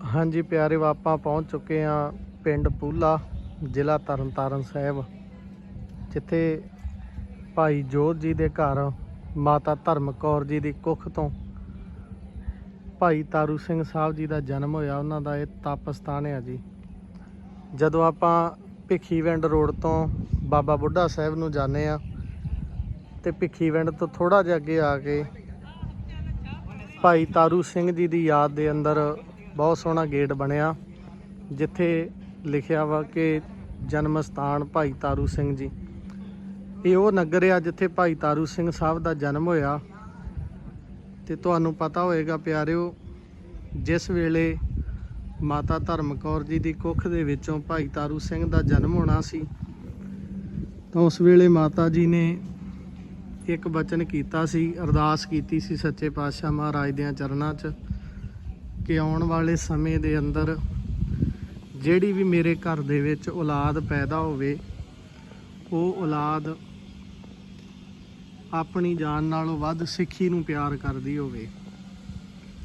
ਹਾਂਜੀ ਪਿਆਰੇ ਆਪਾਂ ਪਹੁੰਚ ਚੁੱਕੇ ਆ ਪਿੰਡ ਪੂਲਾ, ਜ਼ਿਲ੍ਹਾ ਤਰਨਤਾਰਨ ਸਾਹਿਬ, ਜਿੱਥੇ ਭਾਈ ਜੋਤ ਜੀ ਦੇ ਘਰ, ਮਾਤਾ ਧਰਮ ਕੌਰ ਜੀ ਦੀ ਕੁੱਖ ਤੋਂ ਭਾਈ ਤਾਰੂ ਸਿੰਘ ਸਾਹਿਬ ਜੀ ਦਾ ਜਨਮ ਹੋਇਆ, ਉਹਨਾਂ ਦਾ ਇਹ ਤਪ ਸਥਾਨ ਹੈ ਜੀ। ਜਦੋਂ ਆਪਾਂ ਭਿੱਖੀਵਿੰਡ ਰੋਡ ਤੋਂ ਬਾਬਾ ਬੁੱਢਾ ਸਾਹਿਬ ਨੂੰ ਜਾਂਦੇ ਆ ਤੇ ਭਿੱਖੀਵਿੰਡ ਤੋਂ ਥੋੜਾ ਜਿਹਾ ਅੱਗੇ ਆ ਕੇ ਭਾਈ ਤਾਰੂ ਸਿੰਘ ਜੀ ਦੀ ਯਾਦ ਦੇ ਅੰਦਰ ਬਹੁਤ ਸੋਹਣਾ ਗੇਟ ਬਣਿਆ। ਜਿੱਥੇ ਲਿਖਿਆ ਵਾ ਕਿ ਜਨਮ ਸਥਾਨ ਭਾਈ ਤਾਰੂ ਸਿੰਘ ਜੀ। ਇਹ ਉਹ ਨਗਰ ਆ ਜਿੱਥੇ ਭਾਈ ਤਾਰੂ ਸਿੰਘ ਸਾਹਿਬ ਦਾ ਜਨਮ ਹੋਇਆ। ਤੇ ਤੁਹਾਨੂੰ ਪਤਾ ਹੋਏਗਾ ਪਿਆਰਿਓ, ਜਿਸ ਵੇਲੇ ਮਾਤਾ ਧਰਮ ਕੌਰ ਜੀ ਦੀ ਕੁੱਖ ਦੇ ਵਿੱਚੋਂ ਭਾਈ ਤਾਰੂ ਸਿੰਘ ਦਾ ਜਨਮ ਹੋਣਾ ਸੀ, ਤਾਂ ਉਸ ਵੇਲੇ ਮਾਤਾ ਜੀ ਨੇ ਇੱਕ ਬਚਨ ਕੀਤਾ ਸੀ, ਅਰਦਾਸ ਕੀਤੀ ਸੀ ਸੱਚੇ ਪਾਤਸ਼ਾਹ ਮਹਾਰਾਜ ਦੇ ਚਰਨਾਂ 'ਚ। ਕਿ ਆਉਣ ਵਾਲੇ ਸਮੇਂ ਦੇ ਅੰਦਰ ਜਿਹੜੀ ਵੀ ਮੇਰੇ ਘਰ ਦੇ ਵਿੱਚ ਔਲਾਦ ਪੈਦਾ ਹੋਵੇ, ਉਹ ਔਲਾਦ ਆਪਣੀ ਜਾਨ ਨਾਲੋਂ ਵੱਧ ਸਿੱਖੀ ਨੂੰ ਪਿਆਰ ਕਰਦੀ ਹੋਵੇ।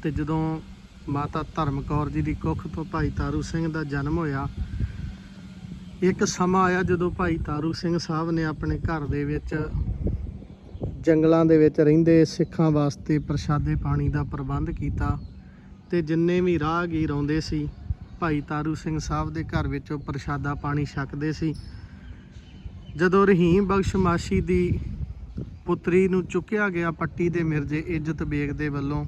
ਤੇ ਜਦੋਂ ਮਾਤਾ ਧਰਮ ਕੌਰ ਜੀ ਦੀ ਕੁੱਖ ਤੋਂ ਭਾਈ ਤਾਰੂ ਸਿੰਘ ਦਾ ਜਨਮ ਹੋਇਆ, ਇੱਕ ਸਮਾਂ ਆਇਆ ਜਦੋਂ ਭਾਈ ਤਾਰੂ ਸਿੰਘ ਸਾਹਿਬ ਨੇ ਆਪਣੇ ਘਰ ਦੇ ਵਿੱਚ ਜੰਗਲਾਂ ਦੇ ਵਿੱਚ ਰਹਿੰਦੇ ਸਿੱਖਾਂ ਵਾਸਤੇ ਪ੍ਰਸ਼ਾਦੇ ਪਾਣੀ ਦਾ ਪ੍ਰਬੰਧ ਕੀਤਾ। ਤੇ ਜਿੰਨੇ ਵੀ ਰਾਹਗੀਰ ਆਉਂਦੇ ਸੀ, ਭਾਈ ਤਾਰੂ ਸਿੰਘ ਸਾਹਿਬ ਦੇ ਘਰ ਵਿੱਚੋਂ ਪ੍ਰਸ਼ਾਦਾ ਪਾਣੀ ਛਕਦੇ ਸੀ। ਜਦੋਂ ਰਹੀਮ ਬਖਸ਼ ਮਾਸ਼ੀ ਦੀ ਪੁੱਤਰੀ ਨੂੰ ਚੁੱਕਿਆ ਗਿਆ ਪੱਟੀ ਦੇ ਮਿਰਜ਼ੇ ਇੱਜ਼ਤ ਬੇਗ ਦੇ ਵੱਲੋਂ,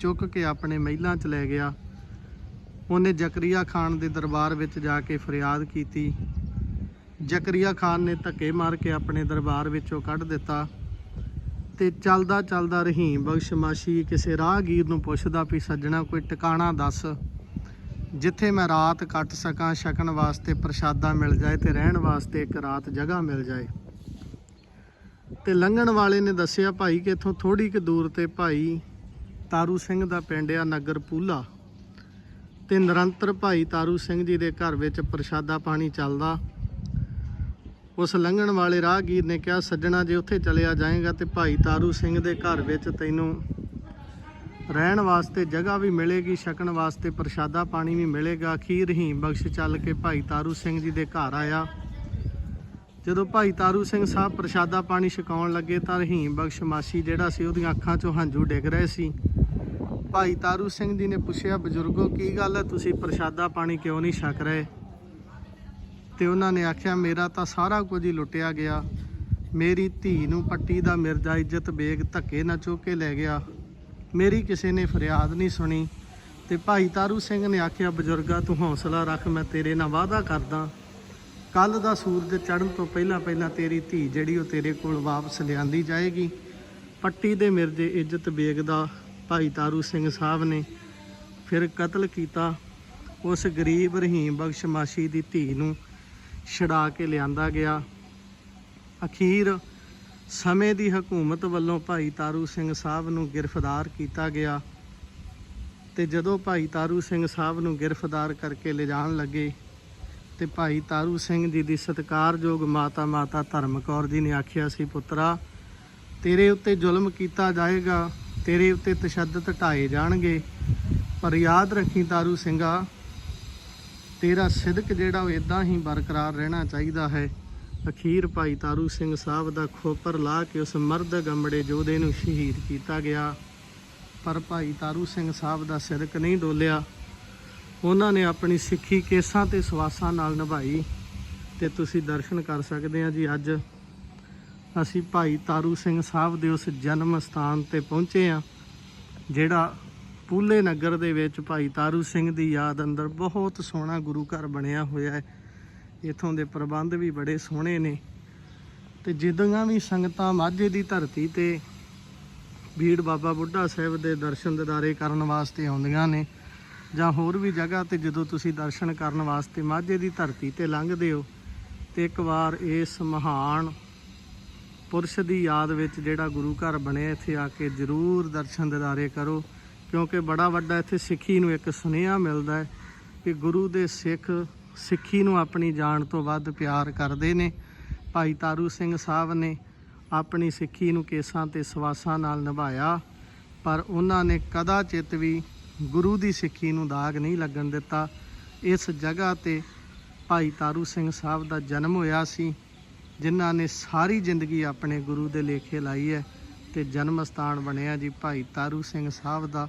ਚੁੱਕ ਕੇ ਆਪਣੇ ਮਹਿਲਾਂ 'ਚ ਲੈ ਗਿਆ। ਉਹਨੇ ਜ਼ਕਰੀਆ ਖਾਨ ਦੇ ਦਰਬਾਰ ਵਿੱਚ ਜਾ ਕੇ ਫਰਿਆਦ ਕੀਤੀ। ਜ਼ਕਰੀਆ ਖਾਨ ਨੇ ਧੱਕੇ ਮਾਰ ਕੇ ਆਪਣੇ ਦਰਬਾਰ ਵਿੱਚੋਂ ਕੱਢ ਦਿੱਤਾ। ਤੇ ਚੱਲਦਾ ਚੱਲਦਾ ਰਹੀਮ। ਬਖਸ਼ਮਾਸ਼ੀ ਕਿਸੇ ਰਾਹਗੀਰ ਨੂੰ ਪੁੱਛਦਾ ਵੀ, ਸੱਜਣਾ, ਕੋਈ ਟਿਕਾਣਾ ਦੱਸ? ਜਿੱਥੇ ਮੈਂ ਰਾਤ ਕੱਟ ਸਕਾਂ, ਛਕਣ ਵਾਸਤੇ ਪ੍ਰਸ਼ਾਦਾ ਮਿਲ ਜਾਏ ਤੇ ਰਹਿਣ ਵਾਸਤੇ ਇੱਕ ਰਾਤ ਜਗ੍ਹਾ ਮਿਲ ਜਾਏ। ਤੇ ਲੰਘਣ ਵਾਲੇ ਨੇ ਦੱਸਿਆ, ਭਾਈ ਕਿ ਇੱਥੋਂ ਥੋੜੀ ਕੁ ਦੂਰ ਤੇ ਭਾਈ ਤਾਰੂ ਸਿੰਘ ਦਾ ਪਿੰਡ ਆ ਨਗਰ ਪੂਲਾ। ਤੇ ਨਿਰੰਤਰ ਭਾਈ ਤਾਰੂ ਸਿੰਘ ਜੀ ਦੇ ਘਰ ਵਿੱਚ ਪ੍ਰਸ਼ਾਦਾ ਪਾਣੀ ਚੱਲਦਾ। ਉਸ ਲੰਘਣ ਵਾਲੇ ਰਾਹਗੀਰ ਨੇ ਕਿਹਾ, ਸੱਜਣਾ, ਜੇ ਉੱਥੇ ਚਲਿਆ ਜਾਏਗਾ ਤੇ ਭਾਈ ਤਾਰੂ ਸਿੰਘ ਦੇ ਘਰ ਵਿੱਚ ਤੈਨੂੰ ਰਹਿਣ ਵਾਸਤੇ ਜਗ੍ਹਾ ਵੀ ਮਿਲੇਗੀ, ਛਕਣ ਵਾਸਤੇ ਪ੍ਰਸ਼ਾਦਾ ਪਾਣੀ ਵੀ ਮਿਲੇਗਾ। ਅਖੀਰ ਹੀ ਬਖਸ਼ ਚੱਲ ਕੇ ਭਾਈ ਤਾਰੂ ਸਿੰਘ ਜੀ ਦੇ ਘਰ ਆਇਆ। ਜਦੋਂ ਭਾਈ ਤਾਰੂ ਸਿੰਘ ਸਾਹਿਬ ਪ੍ਰਸ਼ਾਦਾ ਪਾਣੀ ਛਕਾਉਣ ਲੱਗੇ ਤਾਂ ਰਹੀਮ ਬਖਸ਼ ਮਾਸੀ ਜਿਹੜਾ ਸੀ ਉਹਦੀਆਂ ਅੱਖਾਂ 'ਚੋਂ ਹੰਝੂ ਡਿੱਗ ਰਹੇ ਸੀ। ਭਾਈ ਤਾਰੂ ਸਿੰਘ ਜੀ ਨੇ ਪੁੱਛਿਆ, ਬਜ਼ੁਰਗੋ, ਕੀ ਗੱਲ ਹੈ? ਤੁਸੀਂ ਪ੍ਰਸ਼ਾਦਾ ਪਾਣੀ ਕਿਉਂ ਨਹੀਂ ਛਕ ਰਹੇ? ਤੇ ਉਹਨਾਂ ਨੇ ਆਖਿਆ, ਮੇਰਾ ਤਾਂ ਸਾਰਾ ਕੁਝ ਹੀ ਲੁੱਟਿਆ ਗਿਆ। ਮੇਰੀ ਧੀ ਨੂੰ ਪੱਟੀ ਦਾ ਮਿਰਜ਼ਾ ਇੱਜ਼ਤ ਬੇਗ ਧੱਕੇ ਨਾਲ ਚੁੱਕ ਕੇ ਲੈ ਗਿਆ। ਮੇਰੀ ਕਿਸੇ ਨੇ ਫਰਿਆਦ ਨਹੀਂ ਸੁਣੀ। ਤੇ ਭਾਈ ਤਾਰੂ ਸਿੰਘ ਨੇ ਆਖਿਆ, ਬਜ਼ੁਰਗਾ, ਤੂੰ ਹੌਸਲਾ ਰੱਖ, ਮੈਂ ਤੇਰੇ ਨਾਲ ਵਾਅਦਾ ਕਰਦਾ। ਕੱਲ ਦਾ ਸੂਰਜ ਚੜ੍ਹਨ ਤੋਂ ਪਹਿਲਾਂ ਪਹਿਲਾਂ ਤੇਰੀ ਧੀ ਜਿਹੜੀ ਉਹ ਤੇਰੇ ਕੋਲ ਵਾਪਸ ਲਿਆਂਦੀ ਜਾਏਗੀ। ਪੱਟੀ ਦੇ ਮਿਰਜ਼ੇ ਇੱਜ਼ਤ ਬੇਗ ਦਾ ਭਾਈ ਤਾਰੂ ਸਿੰਘ ਸਾਹਿਬ ਨੇ ਫਿਰ ਕਤਲ ਕੀਤਾ। ਉਸ ਗਰੀਬ, ਰਹੀਮ, ਬਖਸ਼ਮਾਸ਼ੀ ਦੀ ਧੀ ਨੂੰ ਛਡਾ ਕੇ ਲਿਆਂਦਾ ਗਿਆ। ਅਖੀਰ ਸਮੇਂ ਦੀ ਹਕੂਮਤ ਵੱਲੋਂ ਭਾਈ ਤਾਰੂ ਸਿੰਘ ਸਾਹਿਬ ਨੂੰ ਗ੍ਰਿਫਤਾਰ ਕੀਤਾ ਗਿਆ ਤੇ ਜਦੋਂ ਭਾਈ ਤਾਰੂ ਸਿੰਘ ਸਾਹਿਬ ਨੂੰ ਗ੍ਰਿਫਤਾਰ ਕਰਕੇ ਲਿਜਾਣ ਲੱਗੇ ਤੇ ਭਾਈ ਤਾਰੂ ਸਿੰਘ ਜੀ ਦੀ ਸਤਿਕਾਰਯੋਗ ਮਾਤਾ ਮਾਤਾ ਧਰਮ ਕੌਰ ਜੀ ਨੇ ਆਖਿਆ ਸੀ, ਪੁੱਤਰਾ, ਤੇਰੇ ਉੱਤੇ ਜ਼ੁਲਮ ਕੀਤਾ ਜਾਏਗਾ, ਤੇਰੇ ਉੱਤੇ ਤਸ਼ੱਦਦ ਢਾਏ ਜਾਣਗੇ, ਪਰ ਯਾਦ ਰੱਖੀ ਤਾਰੂ ਸਿੰਘਾ ਤੇਰਾ ਸਿਦਕ ਜਿਹੜਾ ਉਹ ਇਦਾਂ ਹੀ ਬਰਕਰਾਰ ਰਹਿਣਾ ਚਾਹੀਦਾ ਹੈ। ਅਖੀਰ ਭਾਈ ਤਾਰੂ ਸਿੰਘ ਸਾਹਿਬ ਦਾ ਖੋਪਰ ਲਾ ਕੇ ਉਸ ਮਰਦ ਗੰਮੜੇ ਜੋਧੇ ਨੂੰ ਸ਼ਹੀਦ ਕੀਤਾ ਗਿਆ। ਪਰ ਭਾਈ ਤਾਰੂ ਸਿੰਘ ਸਾਹਿਬ ਦਾ ਸਿਦਕ ਨਹੀਂ ਡੋਲਿਆ। ਉਹਨਾਂ ਨੇ ਆਪਣੀ ਸਿੱਖੀ ਕੇਸਾਂ ਤੇ ਸਵਾਸਾਂ ਨਾਲ ਨਿਭਾਈ ਤੇ ਤੁਸੀਂ ਦਰਸ਼ਨ ਕਰ ਸਕਦੇ ਆ ਜੀ ਅੱਜ। ਅਸੀਂ ਭਾਈ ਤਾਰੂ ਸਿੰਘ ਸਾਹਿਬ ਦੇ ਉਸ ਜਨਮ ਸਥਾਨ ਤੇ ਪਹੁੰਚੇ ਆ ਜਿਹੜਾ ਪੂਲੇ ਨਗਰ ਦੇ ਵਿੱਚ ਭਾਈ ਤਾਰੂ ਸਿੰਘ ਦੀ ਯਾਦ ਅੰਦਰ ਬਹੁਤ ਸੋਹਣਾ ਗੁਰੂ ਘਰ ਬਣਿਆ ਹੋਇਆ ਹੈ। ਇਥੋਂ ਦੇ ਪ੍ਰਬੰਧ ਵੀ ਬੜੇ ਸੋਹਣੇ ਨੇ। ਤੇ ਜਿੱਦਾਂ ਵੀ ਸੰਗਤਾਂ ਮਾਝੇ ਦੀ ਧਰਤੀ ਤੇ ਬੀੜ ਬਾਬਾ ਬੁੱਢਾ ਸਾਹਿਬ ਦੇ ਦਰਸ਼ਨ ਦਿਦਾਰੇ ਕਰਨ ਵਾਸਤੇ ਆਉਂਦੀਆਂ ਨੇ ਜਾਂ ਹੋਰ ਵੀ ਜਗ੍ਹਾ ਤੇ ਜਦੋਂ ਤੁਸੀਂ ਦਰਸ਼ਨ ਕਰਨ ਵਾਸਤੇ ਮਾਝੇ ਦੀ ਧਰਤੀ ਤੇ ਲੰਘਦੇ ਹੋ ਤੇ ਇੱਕ ਵਾਰ ਇਸ ਮਹਾਨ ਪੁਰਸ਼ ਦੀ ਯਾਦ ਵਿੱਚ ਜਿਹੜਾ ਗੁਰੂ ਘਰ ਬਣਿਆ, ਇੱਥੇ ਆ ਕੇ ਜ਼ਰੂਰ ਦਰਸ਼ਨ ਦਿਦਾਰੇ ਕਰੋ। ਕਿਉਂਕਿ ਬੜਾ ਵੱਡਾ ਇੱਥੇ ਸਿੱਖੀ ਨੂੰ ਇੱਕ ਸੁਨੇਹਾ ਮਿਲਦਾ ਹੈ ਕਿ ਗੁਰੂ ਦੇ ਸਿੱਖ ਸਿੱਖੀ ਨੂੰ ਆਪਣੀ ਜਾਨ ਤੋਂ ਵੱਧ ਪਿਆਰ ਕਰਦੇ ਨੇ। ਭਾਈ ਤਾਰੂ ਸਿੰਘ ਸਾਹਿਬ ਨੇ ਆਪਣੀ ਸਿੱਖੀ ਨੂੰ ਕੇਸਾਂ ਤੇ ਸਵਾਸਾਂ ਨਾਲ ਨਿਭਾਇਆ, ਪਰ ਉਹਨਾਂ ਨੇ ਕਦਾ ਚਿੱਤ ਵੀ ਗੁਰੂ ਦੀ ਸਿੱਖੀ ਨੂੰ ਦਾਗ ਨਹੀਂ ਲੱਗਣ ਦਿੱਤਾ। ਇਸ ਜਗ੍ਹਾ ਤੇ ਭਾਈ ਤਾਰੂ ਸਿੰਘ ਸਾਹਿਬ ਦਾ ਜਨਮ ਹੋਇਆ ਸੀ, ਜਿਨ੍ਹਾਂ ਨੇ ਸਾਰੀ ਜ਼ਿੰਦਗੀ ਆਪਣੇ ਗੁਰੂ ਦੇ ਲੇਖੇ ਲਾਈ ਹੈ ਤੇ ਜਨਮ ਸਥਾਨ ਬਣਿਆ ਜੀ ਭਾਈ ਤਾਰੂ ਸਿੰਘ ਸਾਹਿਬ ਦਾ।